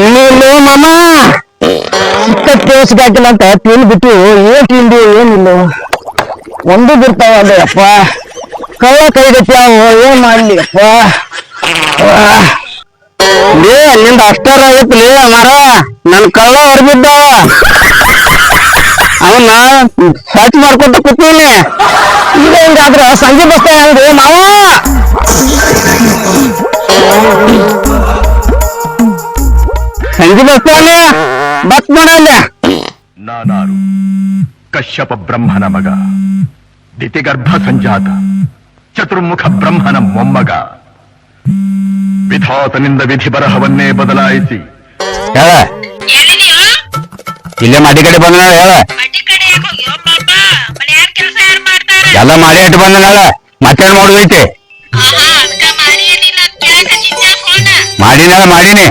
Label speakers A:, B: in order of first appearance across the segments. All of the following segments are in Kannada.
A: ಇಲ್ಲ ಮಾಮ? ಚಿಕ್ಕ ಟೇಸ್ಟ್ ಹಾಕಿಲ್ಲ ಅಂತ ತಿಂದು ಬಿಟ್ಟು ಏನ್ ತಿಂದು ಏನಿಲ್ಲ? ಒಂದು ಬಿಡ್ತಾವ ಅದೇ ಅಪ್ಪ. ಕಳ್ಳ ಕೈಗಟ್ಟಿ ಅವು ಏನ್ ಮಾಡ್ಲಿ ಅಪ್ಪ? ಲೇ, ನಿಂದ ಅಷ್ಟಾರ ಆಗೈತಿ ಲೇ ಮರ. ನನ್ ಕಳ್ಳ ಹೊರಬಿದ್ದ ಅವನ್ನ ಸರ್ಚ್ ಮಾಡ್ಕೊತ ಕೂತೀನಿ. ಈಗ ಹಿಂಗಾದ್ರ ಸಂಜೆ ಬಸ್ತಾ ಹೆಂಗ್ರಿ ಮಾವ.
B: ನಾನಾರು ಕಶ್ಯಪ ಬ್ರಹ್ಮನ ಮಗ ದಿತಿಗರ್ಭ ಸಂಜಾತ ಚತುರ್ಮುಖ ಬ್ರಹ್ಮನ ಮೊಮ್ಮಗ. ವಿಧಾತನಿಂದ ವಿಧಿ ಬರಹವನ್ನೇ ಬದಲಾಯಿಸಿ.
A: ಹೇಳ. ಇಲ್ಲೇ ಮಡಿ ಕಡೆ ಬಂದ ಹೇಳ. ಎಲ್ಲ ಮಾಡಿ ಇಟ್ಟು ಬಂದ ಮತ್ತೇನ್ ಮಾಡುದೈತಿ
C: ಆಹಾ ಅದ್ಕ ಮಾಡಿ
A: ಮಾಡಿನಲ್ಲ ಮಾಡೀನಿ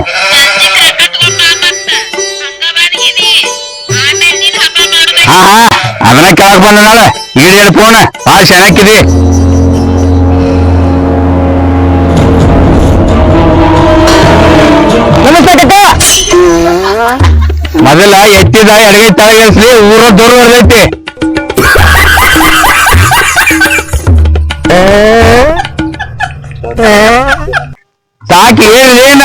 C: ಮಾಡ್ಬೇಕು
A: ಹಾ ಹಾ ಅದನ್ನ ಕೆಳಗ್ ಬಂದ ಈಗ ಹೇಳಿ ಫೋನ್ ಭಾಳ ಚೆನ್ನಾಗಿದೆ ನಮಸ್ತೆ ಕಕ್ಕ ಮೊದಲ ಎತ್ತಿದ ಎಡಗೈ ತಳಗಿಸ್ಲಿ ಊರ ದೂರ ಹೊಡೆದೈತಿ ಸಾಕಿ ಏನ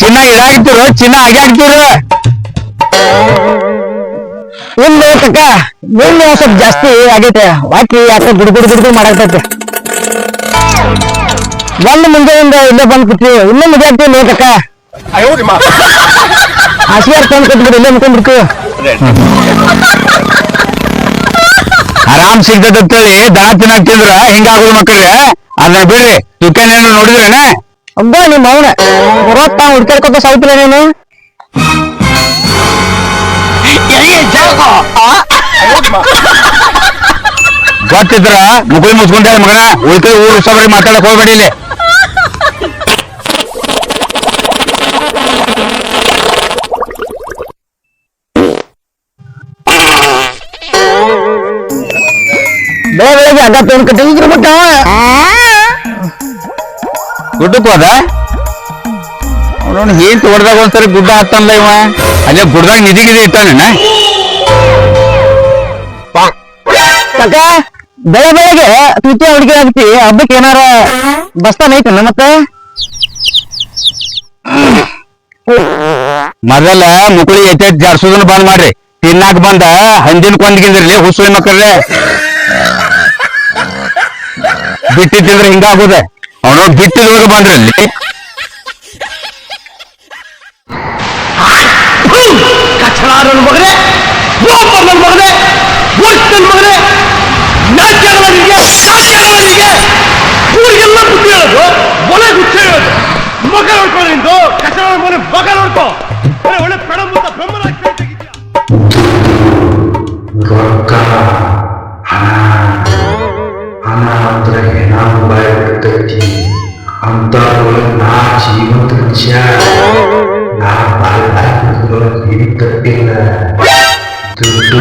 A: ಚಿನ್ನ ಇದಾಗ್ತಿರು ಚಿನ್ನ ಆಗ್ಯಾಗ್ತಿರು ಕಕ್ಕ ನೀನು ಸ್ವಲ್ಪ ಜಾಸ್ತಿ ಆಗೈತೆ? ವಾಕಿ ಯಾಕೆ ಗುಡ್ ಗುಡ್ ಗುಡು ಮಾಡಾಕ್ತೈತೆ ಒಂದು ಮುಂಜಾನೆಯಿಂದ ಇಲ್ಲೇ ಬಂದ್ ಕೂತೀವಿ ಇನ್ನೂ ಮುಗಿ ಆಗ್ತೀವಿ ಕಕ್ಕ ಆಶೀರ್ವಾದ ತಂದು ಕೊಟ್ಬಿಡು ಇಲ್ಲೇ ಮುಕೊಂಡ್ಬಿಡ್ತು ಆರಾಮ್ ಸಿಗ್ತದಂತೇಳಿ ದನ ತಿನ್ನಕ್ ತಿಂದ್ರ ಹಿಂಗಾಗೋದು ಮಕ್ಕಳಿಗೆ ಅದನ್ನ ಬಿಡ್ರಿ ತುಕ್ಕನೇನು ನೋಡಿದ್ರೇನ? ಅಬ್ಬ ನಿಮ್ಮ ಅವನ ಬರೋತ್ತ ಹುಡ್ಕಾಡ್ಕೊತ ಸಾಯ್ತಿಲ್ಲ ನೀನು? ಗೊತ್ತಿದ್ರ ಮುಗುಳಿ ಮುಚ್ಕೊಂಡೆ ಮಗನ ಉಳ್ಕೈ ಊರು ಸಬರಿ ಮಾತಾಡಕ್ ಹೋಗ್ಬೇಡಿ ಇಲ್ಲಿ. ಬೆಳೆ ಅದ ಅಡ್ಡ ಪೇನ್ ಕಟ್ಟಿದ್ರು ಬಿಟ್ಟ ಗುಡ್ಡಕ್ಕೆ ಹೋದ? ಅವನು ಏನ್ ತೋಡ್ದಾಗ ಒಂದ್ಸರಿ ಗುಡ್ಡ ಹತ್ತಲ್ಲ ಇವ. ಅಲ್ಲೇ ಗುಡ್ಡದಾಗ ನಿಧಿ ಗಿದಿ ಇಟ್ಟಾನ ಕಾಕ ಬೆಳೆ ಬೆಳಗ್ಗೆ ತುಟಿ ಹುಡುಗಿ ಆಗ್ತಿ ಹಬ್ಬಕ್ಕೆ ಏನಾರ ಬಸ್ತಾನ ಐತನ ಮತ್ತೆ? ಮೊದಲ ಮುಕುಳಿ ಎತ್ತೆ ಜಾರ್ಸೋದನ್ನ ಬಂದ್ ಮಾಡ್ರಿ. ತಿನ್ನಾಕ ಬಂದ ಹಂದಿನ ಕೊಂದ್ಗಿಂದ್ರಲ್ಲಿ ಹುಸುಳಿ ಮಕ್ಕಳ್ರೆ ಬಿಟ್ಟಿದ್ರೆ ಹಿಂಗಾಗುದ? ಅವನು ಬಿಟ್ಟಿದವರು ಬಂದ್ರಲ್ಲಿ
D: ಅಲ್ಲಿ. ಮಗನೇ ಗೋಪರ್ನ ಮಗನೇ ವರ್ಷನ ಮಗನೇ. ನಾಟ್ಯಗಳರಿಗೆ ನಾಟ್ಯಗಳರಿಗೆ ಊರಿಗೆಲ್ಲ ಬುದ್ಧಿ ಹೇಳೋದು, ಒಲೆ ಗುಚ್ಚ ಹೇಳೋದು, ಮಗ ನೋಡ್ಕೊಳ್ಳಿ ನಿಂದು ಕಚಡ ಮನೆ ಮಗ ನೋಡ್ಕೋ. ಒಳ್ಳೆ ಒಳ್ಳೆ ಪೆಡಂಬ ಬ್ರಹ್ಮನ ತೆಗಿದ್ಯಾ
E: ರೊಕ್ಕ ಹಣ ಹಣ ಅಂದ್ರೆ ಏನಾದ್ರು ಬಾಯ ಬಿಡ್ತೈತಿ. ಅಂತ ನಾ ಜೀವಂತ ಮನುಷ್ಯ. ನಾ ಬಾಯ್ ಬಾಯ್ ಬಿಡೋದ್ರೊಳಗೆ ಏನು ತಪ್ಪಿಲ್ಲ ದುಡ್ಡು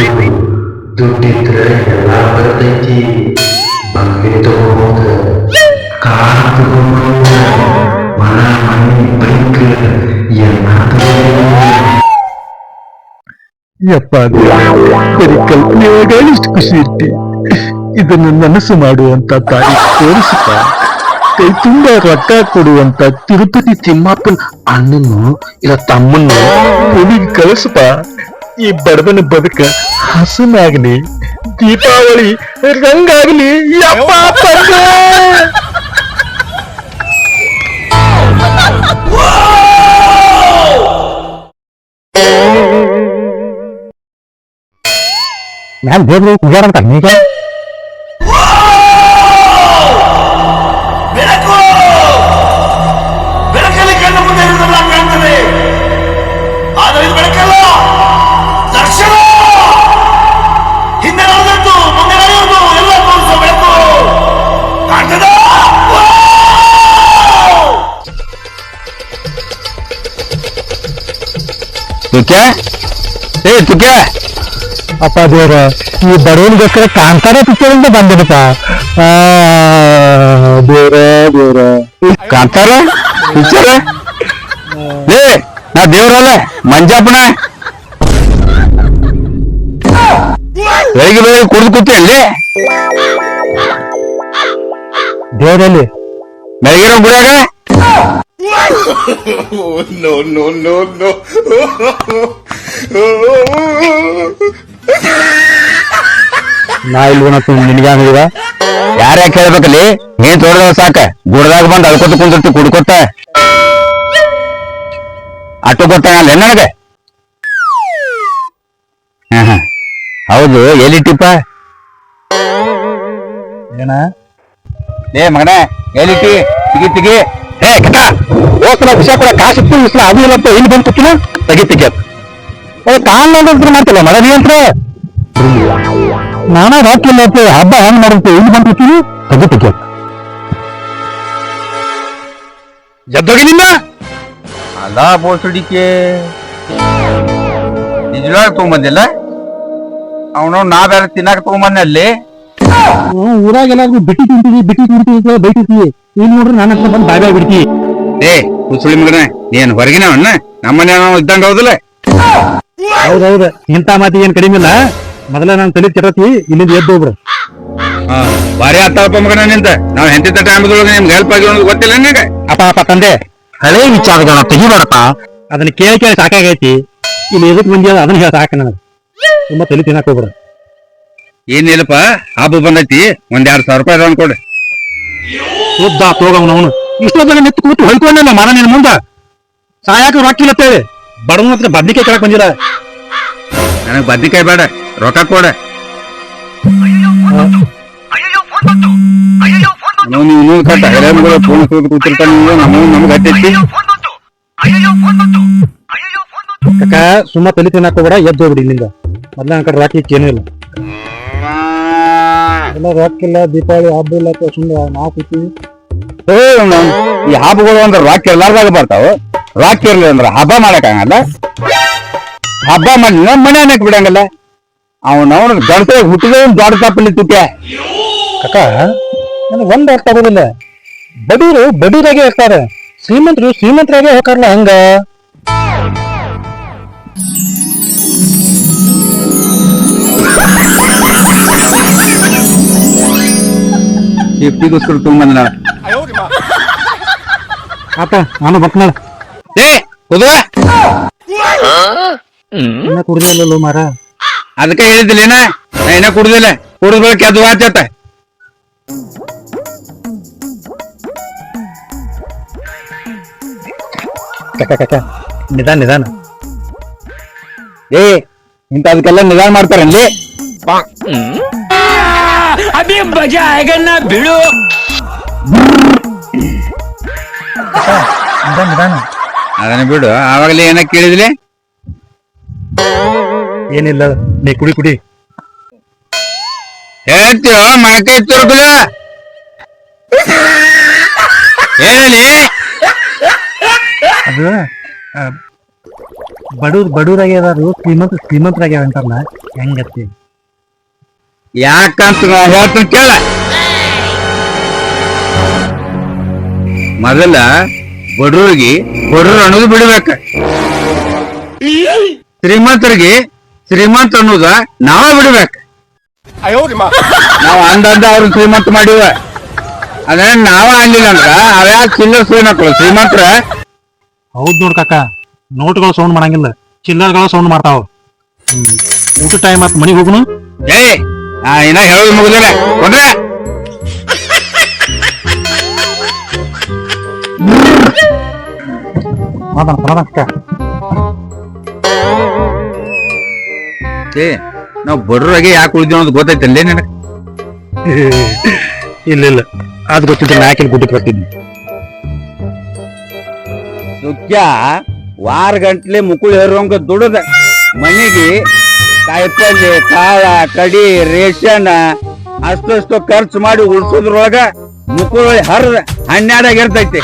E: ದುಡ್ಡಿದ್ರೆ ಎಲ್ಲ ಬರ್ತೈತಿ. ಬಂಗ್ಲೆ ತಗೋಬಹುದು ಕಾರ್ ತಗೋಬಹುದು ಮನ, ಮನೆ, ಬೈಕ್, ಎಲ್ಲ
F: ಯಪ್ಪ ಖುಷಿ ಇರ್ತಿ. ಇದನ್ನು ನನಸು ಮಾಡುವಂತ ತಾಯಿ ತೋರಿಸಪ್ಪ ಕೈ ತುಂಬಾ ರೊಕ್ಕ ಕೊಡುವಂತ ತಿರುಪತಿ ತಿಮ್ಮಪ್ಪನ ಅಣ್ಣನು, ಇಲ್ಲ ತಮ್ಮನ್ನು ಕಳಿಸಪ್ಪ ಈ ಬಡವನ ಬದುಕ ಹಸನಾಗ್ಲಿ ದೀಪಾವಳಿ ರಂಗಾಗ್ಲಿ ಯಪ್ಪ ತಂದೆ!
A: ನಾನು ದೇವ್ರು ಪೂಜಾರ ಅಂತ ನೀಗ ತುಕ್ಯ ಏ ತುಕ್ಯ
F: ಅಪ್ಪ ದೇವ್ರ, ಈ ಬಡವನಿಗೋಸ್ಕರ ಕಾಂತಾರ ಪಿಕ್ಚರಿಂದ ಆ, ದೇವ್ರ ದೇವ್ರ.
A: ಕಾಂತಾರ ಪಿಕ್ಚರ್? ಏ, ನಾ ದೇವ್ರಲ್ಲ ಮಂಜಾಪಣ ಬೆಳಿಗ್ಗೆ ಬೆಳಿಗ್ಗೆ ಕುಡಿದು ಕೂತೆ ಅಲ್ಲಿ?
F: ದೇವ್ರಲ್ಲಿ
A: ಬೆಳಗಿರೋ ಗುಡಿಯಾಗ?
F: ನಾ ಇಲ್ವನತ್ತು ನಿನಗಾಗಿದ
A: ಯಾರ ಯಾಕೆ ಹೇಳ್ಬೇಕಲ್ಲಿ ನೀನ್ ತೋರ್ದ ಸಾಕ. ಗುಡ್ದಾಗ ಬಂದ್ ಅಳ್ಕೊತ ಕುಂದಿರ್ತಿ, ಕುಡ್ಕೊತ. ಅಟ್ಟು ಗೊತ್ತಾಗಲ್ಲ ನನಗೆ? ಹೌದು, ಎಲ್ಲಿಟ್ಟಿಪ್ಪ?
F: ಏನ?
A: ಏ ಮಗನ, ಎಲ್ಲಿಟ್ಟಿ? ತಿಗಿ ತಿಗಿ. ಏ ಕಕ್ಕ ಹೋಗ್ತಾನ ವಿಷಯ ಕೂಡ ಕಾಸು ಇತ್ತು ಇಸ್ಲ ಅದು ಇಲ್ಲಪ್ಪ ಇಲ್ಲಿ ಬಂದು ಕೂತಿನ ತೆಗಿ ತೆಗಿ ಏ ಕಾಲ್ ನೋಡಿದ್ರೆ ಮಾಡ್ತಿಲ್ಲ ಮಳೆ ನೀ ಅಂತ
F: ರಾತ್ರಿ ಮತ್ತೆ ಹಬ್ಬ ಹೆಂಗ್ ಮಾಡುತ್ತೆ ಇಲ್ಲಿ ಬಂದು ತೆಗಿ ತೆಗಿ
A: ಎದ್ದೋಗಿ ನಿನ್ನ? ಅಲ್ಲ ಬೋಸಡಿಕೆ ನಿಜವಾಗಿ ತಗೊಂಬಂದಿಲ್ಲ? ಅವನು ನಾ ಬೇರೆ ತಿನ್ನಾಕ ತಗೊಂಬಂದೆ ಅಲ್ಲಿ.
F: ಊರಾಗ ಎಲ್ಲಾರ್ಗು ಬಿಟ್ಟಿ ತಿಂತೀವಿ ಬಿಟ್ಟಿ ತಿಂತೀವಿ ಬೈತಿರ್ತೀವಿ ಇಲ್ಲಿ ನೋಡ್ರಿ ನನ್ನ ಹತ್ರ ಬಂದು ಬಾಯ್ ಬಾಯ್ ಬಿಡ್ತೀವಿ
A: ಏ ಕುಸುಳಿ ಮಗನ. ನೀನ್ ಅಣ್ಣ. ನಮ್ಮನೆ ಇದ್ದಂಗ ಹೌದಲ್ಲ?
F: ಹೌದೌದು. ಇಂಥ ಮಾತಿ ಏನ್ ಕಡಿಮೆ ಇಲ್ಲ. ಮೊದಲ ನಾನು ತಲೆ ಕೆಡತಿ ಇಲ್ಲಿಂದ ಎದ್ದು ಹೋಗ್ಬಿಡು.
A: ಹಾ ಭಾರಿ ಆತಾಳಪ್ಪ ಮಗನ ನಿಂತ. ನಾವ್ ಹೆಂತಿದ್ದ ಟೈಮ್ದೊಳಗೆ ನಿಮ್ಗೆ ಹೆಲ್ಪ್ ಆಗಿ ಅನ್ನೋದು ಗೊತ್ತಿಲ್ಲ ನಿನಗೆ?
F: ಅಪ್ಪ ಅಪ್ಪ ತಂದೆ ಹಳೆ ವಿಚಾರಗಳನ್ನ ತೆಗಿಬಾರಪ್ಪ ಅದನ್ನ ಕೇಳಿ ಕೇಳಿ ಸಾಕಾಗೈತಿ. ಇಲ್ಲಿ ಎದಕ್ ಬಂದಿ ಅದ ಅದನ್ನ ಹೇಳ ಸಾಕ ನನಗೆ. ತುಂಬಾ ತಲೆ ತಿನ್ನಕ್ ಹೋಗ್ಬಿಡು.
A: ಏನಿಲ್ಲಪ್ಪ ಹಬ್ಬ ಬಂದೈತಿ. ಒಂದ್ ಎರಡ್ ಸಾವಿರ ರೂಪಾಯಿ ಅದಾವ ಕೊಡ್ರಿ
F: ಶುದ್ಧ ತೋಗವನವನು ಅವನು. ಇಷ್ಟೊತ್ತಾಗ ನಿಂತು ಕೂತು ಹೊಯ್ಕೊಂಡಲ್ಲ ಮನ ನಿನ್ನ ಮುಂದ. ಸಾಯಾಕ ರೊಕ್ಕಿಲ್ಲ ಅಂತೇಳಿ. ಬಡವನ ಹತ್ರ ಬದ್ನಿಕಾಯಿ ಕೇಳಕ್ ಬಂದಿಲ್ಲ.
A: ನನಗ್ ಬದ್ನಿಕಾಯಿ ಬೇಡ ರೊಕ್ಕ ಕೊಡ. ನಾವು ನೀವು ಇನ್ನೊಂದು ಕಟ್ಟ. ಹೈರಾಣ್ಗಳು ಫೋನ್ ಕೂತಿರ್ತಾನೆ ನೀವು ನಮ್ಮ ನಮ್ಗೆ ಹತ್ತೈತಿ
F: ಅಕ್ಕ ಸುಮ್ಮ ತಲೆ ತಿನ್ನಾಕೋಬೇಡ ಎದ್ದು ಹೋಗ್ಬಿಡಿ ಇಲ್ಲಿಂದ. ಮೊದ್ಲ ನನ್ನ ಕಡೆ ರಾಕಿ ಏನೂ ಇಲ್ಲ ರೊಕ್ಕಿಲ್ಲ ದೀಪಾವಳಿ ಹಬ್ಬ ಇಲ್ಲ ಅಂತ ಸುಮ್ಮನೆ ನಾವು ಕೂತೀವಿ
A: ಏ, ನಮ್- ಈ ಹಬ್ಬಗಳು ಅಂದ್ರೆ ರಾಕ್ ಇರ್ಲಾರ್ದಾಗ ಬರ್ತಾವ. ರಾಕ್ ಇರ್ಲಿ ಅಂದ್ರ ಹಬ್ಬ ಮಾಡಕ್ಕಾಗಲ್ಲ. ಹಬ್ಬ ಮಾಡಿ ನಮ್ಮ ಮನೆ ಅನ್ನಕ್ ಬಿಡಂಗಲ್ಲ. ಅವನ ಗಂಟೆ ಹುಟ್ಟಿದ ದೊಡ್ಡ ತಪ್ಪಲ್ಲಿ ತುಟ್ಯ.
F: ಕಕ್ಕ ನನಗೆ ಒಂದ್ ಅರ್ಥ ಆಗೋದಿಲ್ಲ. ಬಡೀರು ಬಡೀರಾಗೆ ಇರ್ತಾರೆ. ಶ್ರೀಮಂತರು ಶ್ರೀಮಂತರಾಗೆ ಹೋಗ್ತಾರಲ್ಲ ಹಂಗ?
A: ಸೇಫ್ಟಿಗೋಸ್ಕರ ತಗೊಂಬಂದ ನಾವ್
F: ಆತ ನಾನು ಬಕ್ನಾಳ
A: ಏ ಕುದುವ
F: ಇನ್ನ ಕುಡ್ದಿಲ್ಲಲ್ಲೋ ಮಾರ.
A: ಅದಕ್ಕೆ ಹೇಳಿದ್ದಿಲ್ಲ ಏನ? ನಾ ಏನ ಕುಡ್ದಿಲ್ಲ ಕುಡಿದ ಬಳಕೆ ಅದು ಆಚತ್ತ
F: ಕಕ್ಕ ಕಕ್ಕ ನಿಧಾನ ನಿಧಾನ.
A: ಏ ಇಂಥದಕ್ಕೆಲ್ಲ ನಿಧಾನ ಮಾಡ್ತಾರಲ್ಲಿ
F: ನಿಧಾನ ಬಿಡು.
A: ಅದನ್ನ ಬಿಡು. ಆವಾಗಲೇ ಏನ ಕೇಳಿದ್ಲೆ
F: ಏನಿಲ್ಲ ನೀ ಕುಡಿ ಕುಡಿ.
A: ಹೇಳ್ತೀವ ಮಳಕೈ ತುರುಕುಲ ಹೇಳಿ
F: ಅದು ಬಡೂರ್ ಬಡವ್ರಾಗೆ ಅದಾರು ಶ್ರೀಮಂತ ಶ್ರೀಮಂತರಾಗ್ಯಾವ ಅಂತಾರಲ್ಲ ಹೆಂಗತ್ತಿ
A: ಯಾಕಂತ ನಾ ಹೇಳ್ತೀನಿ ಕೇಳ. ಮೊದಲ ಬಡವ್ರಿಗೆ ಬಡವ್ರು ಅನ್ನೋದು ಬಿಡ್ಬೇಕ. ಶ್ರೀಮಂತರಿಗೆ ಶ್ರೀಮಂತ ಅನ್ನೋದ ನಾವ ಬಿಡ್ಬೇಕ. ನಾವ್ ಅಂದಂದ ಅವ್ರ ಶ್ರೀಮಂತ ಮಾಡಿವ. ಅದ್ರ ನಾವ ಅಂದಿಲ್ಲ ಅಂದ್ರ ಅವ್ಯಾ ಚಿಲ್ಲರ್ ಶ್ರೀಮಂತರು? ಶ್ರೀಮಂತರ?
F: ಹೌದ್ ನೋಡ್ ಕಾಕ ನೋಟ್ಗಳು ಸೌಂಡ್ ಮಾಡಂಗಿಲ್ಲ. ಚಿಲ್ಲರ್ಗಳು ಸೌಂಡ್ ಮಾಡ್ತಾವ. ಹ್ಮ್ ಊಟ ಟೈಮ್ ಆತ್ ಮನಿಗ್ ಹೋಗುನು?
A: ಏ ನಾ ಇನ್ನ ಹೇಳೋದು ಮುಗಿದಿಲ್ಲ ಕೊಂಡ್ರೆ ಏ ನಾವು ಬಡ್ರಾಗೆ ಯಾಕೆ ಉಳಿದ್ವಿ ಅಂತ ಗೊತ್ತೈತಲ್ಲೇ ನನಗೆ?
F: ಇಲ್ಲ ಇಲ್ಲ. ಅದು ಗೊತ್ತಿದ್ರೆ ಯಾಕೆ ಗುಡ್ಡಕ್ಕೆ ಬರ್ತಿದ್ವಿ
A: ಮುಖ್ಯ ವಾರ ಗಂಟ್ಲೆ ಮುಕುಳು ಹೇರುವಂಗ ದುಡದ. ಮನೆಗೆ ಕಾಯಿಪಲ್ಲೆ ಕಾಳ ಕಡಿ ರೇಷನ್ ಅಷ್ಟು ಖರ್ಚು ಮಾಡಿ ಉಳ್ಸೋದ್ರೊಳಗ ಮುಕುಳು ಹರಿದ ಹನ್ನೆರಡಾಗ ಇರ್ತೈತಿ.